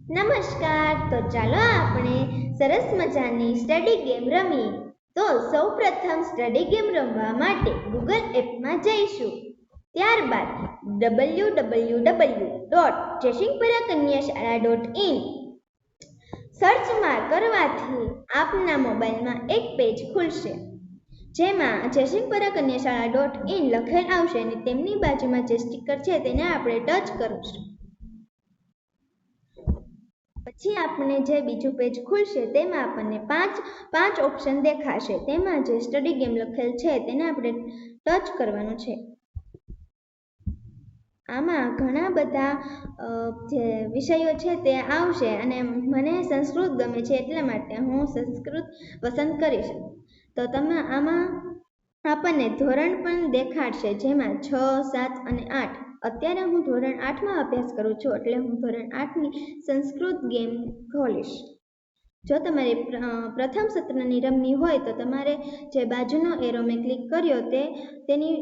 નમસ્કાર. તો ચાલો આપણે સરસ મજાની સ્ટડી ગેમ રમીએ. તો સૌપ્રથમ સ્ટડી ગેમ રમવા માટે ગૂગલ એપમાં જઈશું. ત્યારબાદ W W W dot Jaisinghpura કન્યા શાળા ડોટ ઇન સર્ચમાં કરવાથી આપના મોબાઈલમાં એક પેજ ખુલશે. જેમાં જયસિંહપુરા કન્યા શાળા ડોટ ઇન લખેલ આવશે અને તેમની બાજુમાં જે સ્ટીકર છે તેને આપણે ટચ કરીશું. પછી આપણે જે બીજું પેજ ખુલશે, તેમાં આપણને પાંચ પાંચ ઓપ્શન દેખાશે. તેમાં જે સ્ટડી ગેમ લખેલ છે, તેને આપણે ટચ કરવાનું છે. આમાં ઘણા બધા જે વિષયો છે તે આવશે અને મને સંસ્કૃત ગમે છે એટલા માટે હું સંસ્કૃત પસંદ કરીશ. તો તમે આમાં આપણને ધોરણ પણ દેખાડશે, જેમાં છ, સાત અને આઠ અત્યારે હું ધોરણ આઠમાં અભ્યાસ કરું છું એટલે હું ધોરણ આઠની સંસ્કૃત ગેમ ખોલીશ. જો તમારે પ્રથમ સત્રની રમની હોય તો તમારે જે બાજુનો એરો મેં ક્લિક કર્યો તે, તેની